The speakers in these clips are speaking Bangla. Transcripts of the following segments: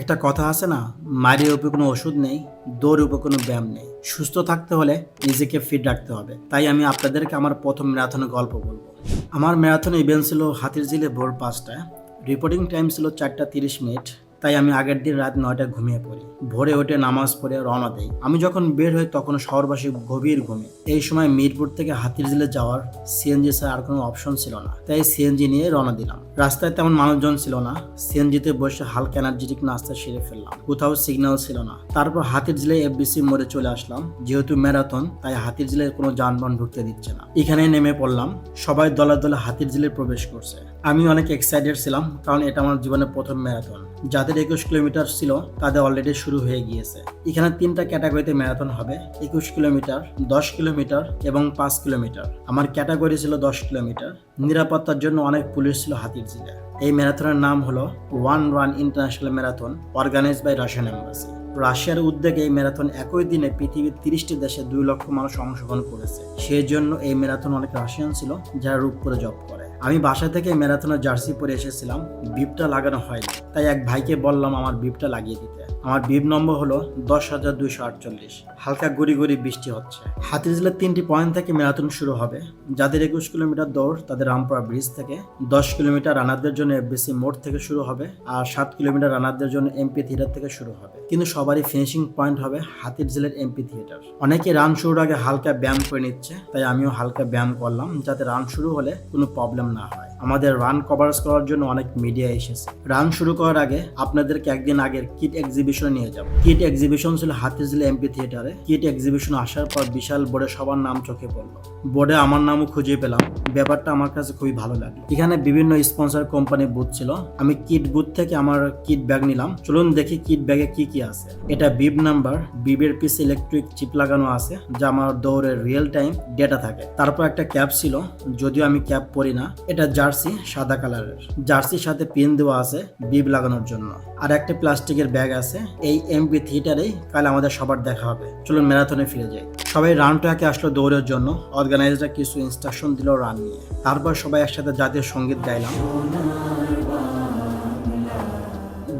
একটা কথা আছে না মারির উপরে কোনো ওষুধ নেই, দৌড়ের উপরে কোনো ব্যায়াম নেই। সুস্থ থাকতে হলে নিজেকে ফিট রাখতে হবে। তাই আমি আপনাদেরকে আমার প্রথম ম্যারাথনের গল্প বলব। আমার ম্যারাথন ইভেন্ট ছিল হাতির জিলে ভোর পাঁচটায়। রিপোর্টিং টাইম ছিল চারটা তিরিশ মিনিট। তাই আমি আগের দিন রাত নয়টায় ঘুমিয়ে পড়ি। ভোরে উঠে নামাজ পড়ে রওনা দেই। আমি যখন বের হই তখন শহরবাসী গভীর ঘুমে। এই সময় মিরপুর থেকে হাতিরঝিলে যাওয়ার সিএনজি ছাড়া আর কোনো অপশন ছিল না। তাই সিএনজি নিয়ে রওনা দিলাম। রাস্তায় তেমন মানুষজন ছিল না। সিএনজিতে বসে হালকা এনার্জেটিক নাস্তা সেরে ফেললাম। কোথাও সিগন্যাল ছিল না। তারপর হাতিরঝিলে এফবিসি মোড়ে চলে আসলাম। যেহেতু ম্যারাথন তাই হাতিরঝিলে কোনো যানবাহন ঢুকতে দিচ্ছে না। এখানে নেমে পড়লাম। সবাই দলে দলে হাতিরঝিলে প্রবেশ করছে। আমি অনেক এক্সাইটেড ছিলাম, কারণ এটা আমার জীবনের প্রথম ম্যারাথন যাদের একুশ কিলোমিটার ছিল তাদের অলরেডি শুরু হয়ে গিয়েছে। এখানে তিনটা ক্যাটাগরিতে ম্যারাথন হবে, একুশ কিলোমিটার, দশ কিলোমিটার এবং পাঁচ কিলোমিটার। আমার ক্যাটাগরি ছিল দশ কিলোমিটার। নিরাপত্তার জন্য অনেক পুলিশ ছিল হাতির জিলে এই ম্যারাথনের নাম হলো one run international marathon organized by Russian embassy রাশিয়ার উদ্যোগে এই ম্যারাথন একই দিনে পৃথিবীর তিরিশটি দেশে দুই লক্ষ মানুষ অংশগ্রহণ করেছে। সেই জন্য এই ম্যারাথন অনেক রাশিয়ান ছিল, যারা রূপ করে জব করে। আমি বাসা থেকে ম্যারাথনের জার্সি পরে এসেছিলাম, বিপটা লাগানো হয়নি। তাই এক ভাইকে বললাম আমার বিপটা লাগিয়ে দিতে। আমার বিপ নম্বর হলো দশ হাজার দুইশো আটচল্লিশ। হালকা গুড়ি গুড়ি বৃষ্টি হচ্ছে। হাতিরঝিলের তিনটি পয়েন্ট থেকে ম্যারাথন শুরু হবে। যাদের একুশ কিলোমিটার দৌড়, তাদের রামপুরা ব্রিজ থেকে। দশ কিলোমিটার রানারদের জন্য এফবিসি মোড় থেকে শুরু হবে আর সাত কিলোমিটার রানারদের জন্য এমপি থিয়েটার থেকে শুরু হবে। কিন্তু সবারই ফিনিশিং পয়েন্ট হবে হাতির জেলের এমপি থিয়েটার অনেকে রান শুরুর আগে হালকা ব্যায়াম করে নিচ্ছে, তাই আমিও হালকা ব্যায়াম করলাম, যাতে রান শুরু হলে কোনো প্রবলেম না হয় আমাদের রান কভারেজ করার জন্য অনেক মিডিয়া এসেছে। রান শুরু করার আগে আপনাদেরকে একদিন আগের কিট এক্সিবিশনে নিয়ে যাব। কিট এক্সিবিশন ছিল হাতিরঝিল এমপি থিয়েটারে কিট এক্সিবিশন আসার পর বিশাল বোর্ডে সবার নাম চোখে পড়ল। বোর্ডে আমার নামও খুঁজে পেলাম। ব্যাপারটা আমার কাছে খুবই ভালো লাগল। এখানে বিভিন্ন স্পন্সর কোম্পানি বুথ ছিল। আমি কিট বুথ থেকে আমার কিট ব্যাগ নিলাম। চলুন দেখি কিট ব্যাগে কি কি আছে। এটা বিব নাম্বার বিবের পিস ইলেকট্রিক চিপ লাগানো আছে, যা আমার দৌড়ের রিয়েল টাইম ডেটা থাকে। তারপর একটা ক্যাপ ছিল, যদিও আমি ক্যাপ পরি না। এটা জার্সি, সাদা কালারের। জার্সির সাথে পিন দেওয়া আছে বিব লাগানোর জন্য। আর একটা প্লাস্টিকের ব্যাগ আছে, এই এমপি থিয়েটারেই কাল আমাদের সবার দেখা হবে। চলুন ম্যারাথনে ফিরে যাই। সবাই রান ট্র্যাকে আসলো দৌড়ের জন্য। অর্গানাইজাররা কিছু ইনস্ট্রাকশন দিল রান নিয়ে। তারপর সবাই একসাথে জাতীয় সংগীত গাইলাম।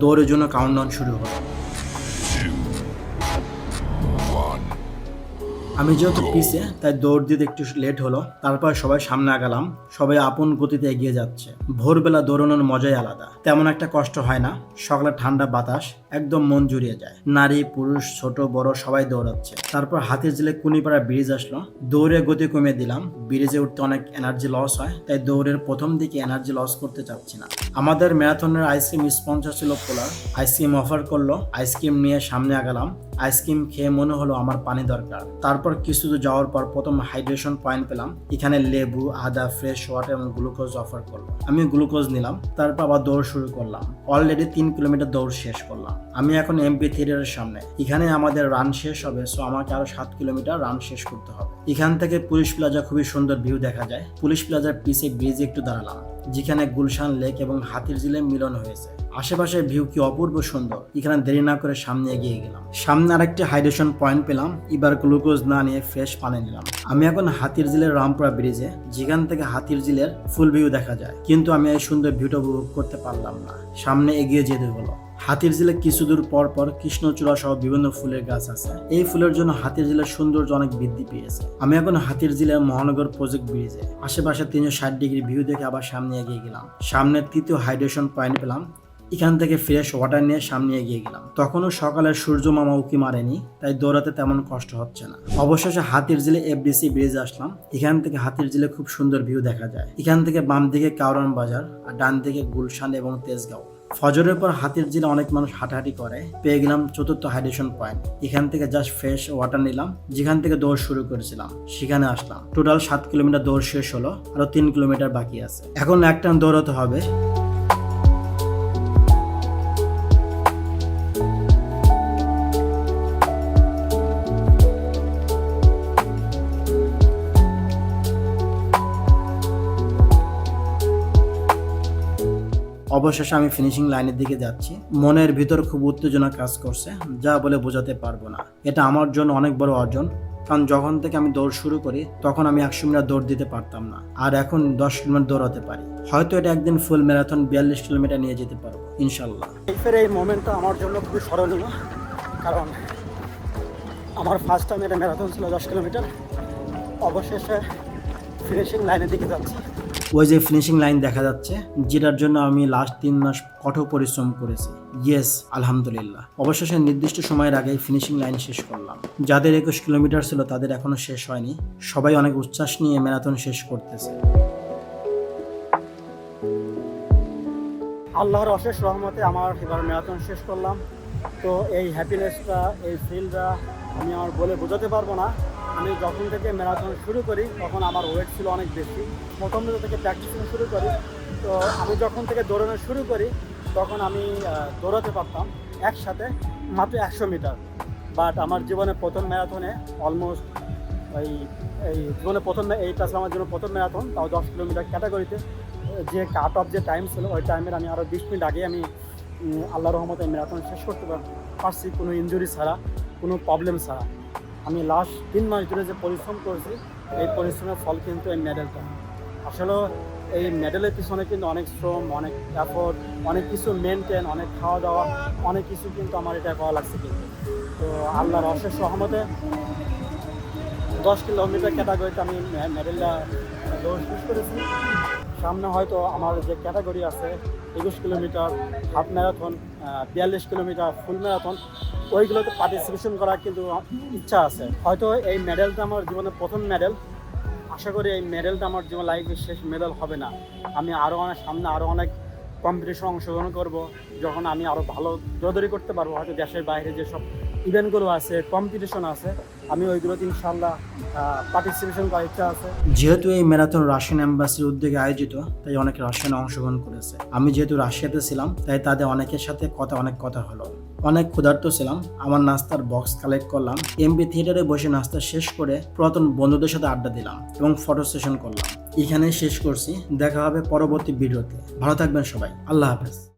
দৌড়ের জন্য কাউন্টডাউন শুরু হলো। আমি যেহেতু পিছে তাই দৌড় দিতে একটু লেট হলো। তারপর সবাই সামনে আগালাম। সবাই আপন গতিতে এগিয়ে যাচ্ছে। ভোরবেলা দৌড়ানোর মজাই আলাদা। তেমন একটা কষ্ট হয় না। সকালে ঠান্ডা বাতাস, একদম মন জুড়িয়ে যায়। নারী, পুরুষ, ছোট, বড় সবাই দৌড়াচ্ছে। তারপর হাতির জেলে কুনিপাড়া ব্রিজ আসলো। দৌড়ে গতি কমিয়ে দিলাম। ব্রিজে উঠতে অনেক এনার্জি লস হয়, তাই দৌড়ের প্রথম দিকে এনার্জি লস করতে চাচ্ছি না। আমাদের ম্যারাথনের আইসক্রিম স্পন্সর ছিল পোলার। আইসক্রিম অফার করল। আইসক্রিম নিয়ে সামনে আগালাম। আইসক্রিম খেয়ে মনে হলো আমার পানি দরকার। তারপর কিছু দূর যাওয়ার পর প্রথম হাইড্রেশন পয়েন্ট পেলাম। এখানে লেবু, আদা, ফ্রেশ ওয়াটার এবং গ্লুকোজ অফার করল। আমি গ্লুকোজ নিলাম, তারপর আবার দৌড় শুরু করলাম। অলরেডি তিন কিলোমিটার দৌড় শেষ করলাম। আমি এখন এমপি থিয়েটারের সামনে। এখানে আমাদের রান শেষ হবে সো আমাকে আরও সাত কিলোমিটার রান শেষ করতে হবে। এখান থেকে পুলিশ প্লাজা খুবই সুন্দর ভিউ দেখা যায়। পুলিশ প্লাজার পিছে ব্রিজে একটু দাঁড়ালাম। যেখানে গুলশান লেক এবং হাতির জিলে মিলন হয়েছে। আশেপাশের ভিউ কি অপূর্ব সুন্দর, এখানে দেরি না করে সামনে এগিয়ে গেলাম। সামনে আরেকটি হাইড্রেশন পয়েন্ট পেলাম, এবার গ্লুকোজ না নিয়ে ফ্রেশ পানি নিলাম। আমি এখন হাতির জিলের রামপুরা ব্রিজে যেখান থেকে হাতির জিলের ফুল ভিউ দেখা যায়। কিন্তু আমি এই সুন্দর ভিউটা উপভোগ করতে পারলাম না। সামনে এগিয়ে যেতে হলো। হাতির জিলে কিছু দূর পর পর কৃষ্ণচূড়া সহ বিভিন্ন ফুলের গাছ আছে। এই ফুলের জন্য হাতির জিলের সৌন্দর্য অনেক বৃদ্ধি পেয়েছে। আমি এখন হাতির জিলের মহানগর প্রজেক্ট ব্রিজে আশেপাশে তিনশো ষাট ডিগ্রি ভিউ দেখে আবার সামনে এগিয়ে গেলাম। সামনে তৃতীয় হাইড্রেশন পয়েন্ট পেলাম। এখান থেকে ফ্রেশ ওয়াটার নিয়ে সামনে এগিয়ে গেলাম। তখনও সকালে সূর্য মামা উকি মারেনি, তাই দৌড়াতে তেমন কষ্ট হচ্ছে না। অবশেষে হাতির জিলে এফডিসি ব্রিজ আসলাম। এখান থেকে হাতির জিলে খুব সুন্দর ভিউ দেখা যায়। এখান থেকে বাম দিকে কাউরান বাজার আর ডান দিকে গুলশান এবং তেজগাঁও। ফজরের পর হাতির জিলে অনেক মানুষ হাঁটাহাঁটি করে। পেয়ে গেলাম চতুর্থ হাইড্রেশন পয়েন্ট। এখান থেকে জাস্ট ফ্রেশ ওয়াটার নিলাম। যেখান থেকে দৌড় শুরু করেছিলাম, সেখানে আসলাম। টোটাল সাত কিলোমিটার দৌড় শেষ হলো, আরও তিন কিলোমিটার বাকি আছে। এখন এক টান দৌড়াতে হবে। অবশেষে আমি ফিনিশিং লাইনের দিকে যাচ্ছি। মনের ভিতর খুব উত্তেজনা কাজ করছে। যা বলে বোঝাতে পারব না। এটা আমার জন্য অনেক বড় অর্জন। কারণ যখন থেকে আমি দৌড় শুরু করি, তখন আমি একশো মিটার দৌড় দিতে পারতাম না। আর এখন দশ কিলোমিটার দৌড়াতে পারি। হয়তো এটা একদিন ফুল ম্যারাথন বিয়াল্লিশ কিলোমিটার নিয়ে যেতে পারব ইনশাল্লাহ লাইফের এই মোমেন্টটা আমার জন্য খুবই স্মরণীয়। কারণ আমার ফার্স্ট টাইম এটা ম্যারাথন ছিল দশ কিলোমিটার। অবশেষে ফিনিশিং লাইনের দিকে যাচ্ছি। ওই যে ফিনিশিং লাইন দেখা যাচ্ছে, যেটার জন্য আমি লাস্ট তিন মাস কঠোর পরিশ্রম করেছি। ইয়েস আলহামদুলিল্লাহ। অবশেষে নির্দিষ্ট সময়ের আগে ফিনিশিং লাইন শেষ করলাম। যাদের একুশ কিলোমিটার ছিল তাদের এখনও শেষ হয়নি। সবাই অনেক উচ্ছ্বাস নিয়ে ম্যারাথন শেষ করতেছে। আল্লাহর অশেষ রহমতে আমার এবার ম্যারাথন শেষ করলাম। তো এই হ্যাপিনেসটা এই ফিলটা আমি আমার বলে বোঝাতে পারব না। আমি যখন থেকে ম্যারাথন শুরু করি, তখন আমার ওয়েট ছিল অনেক বেশি। প্রথম থেকে প্র্যাকটিসিং শুরু করি। তো আমি যখন থেকে দৌড়ানো শুরু করি, তখন আমি দৌড়াতে পারতাম একসাথে মাত্র একশো মিটার বাট আমার জীবনে প্রথম ম্যারাথনে অলমোস্ট এই এই জীবনে প্রথম এই ছিল আমার জন্য প্রথম ম্যারাথন তাও দশ কিলোমিটার ক্যাটাগরিতে যে কাট অফ যে টাইম ছিল, ওই টাইমের আমি আরও বিশ মিনিট আগে আমি আল্লাহ রহমতে ম্যারাথন শেষ করতে পার- পারছি কোনো ইঞ্জুরি ছাড়া, কোনো প্রবলেম ছাড়া। আমি লাস্ট তিন মাস ধরে যে পরিশ্রম করেছি, এই পরিশ্রমের ফল কিন্তু এই মেডেলটা আসলে এই মেডেলের পিছনে কিন্তু অনেক শ্রম, অনেক এফোর্ট অনেক কিছু মেনটেন অনেক খাওয়া দাওয়া অনেক কিছু কিন্তু আমার এটা করা লাগছে কিন্তু। তো আল্লাহর অশেষ সহমতে দশ কিলোমিটার ক্যাটাগরিতে আমি মেডেলটা দৌড় শেষ করেছি। সামনে হয়তো আমার যে ক্যাটাগরি আছে, একুশ কিলোমিটার হাফ ম্যারাথন বিয়াল্লিশ কিলোমিটার ফুল ম্যারাথন ওইগুলোতে পার্টিসিপেশন করার কিন্তু ইচ্ছা আছে। হয়তো এই মেডেলটা আমার জীবনের প্রথম মেডেল আশা করি এই মেডেলটা আমার জীবন লাইফের শেষ মেডেল হবে না। আমি আরও অনেক সামনে আরও অনেক কম্পিটিশন অংশগ্রহণ করব, যখন আমি আরও ভালো দৌড়দৌড়ি করতে পারব, হয়তো দেশের বাইরে যেসব ইভেন্টগুলো আছে কম্পিটিশন আছে, আমি ওইগুলোতে ইনশাল্লাহ পার্টিসিপেশন করার ইচ্ছা আছে। যেহেতু এই ম্যারাথন রাশিয়ান অ্যাম্বাসির উদ্যোগে আয়োজিত, তাই অনেক রাশিয়ান অংশগ্রহণ করেছে। আমি যেহেতু রাশিয়াতে ছিলাম, তাই তাদের অনেকের সাথে কথা অনেক কথা হলো। অনেক ক্ষুধার্ত ছিলাম, আমার নাস্তার বক্স কালেক্ট করলাম এমবি থিয়েটারে বসে নাস্তা শেষ করে পুরাতন বন্ধুদের সাথে আড্ডা দিলাম এবং ফটো সেশন করলাম। এখানেই শেষ করছি। দেখা হবে পরবর্তী ভিডিওতে। ভালো থাকবেন সবাই। আল্লাহ হাফেজ।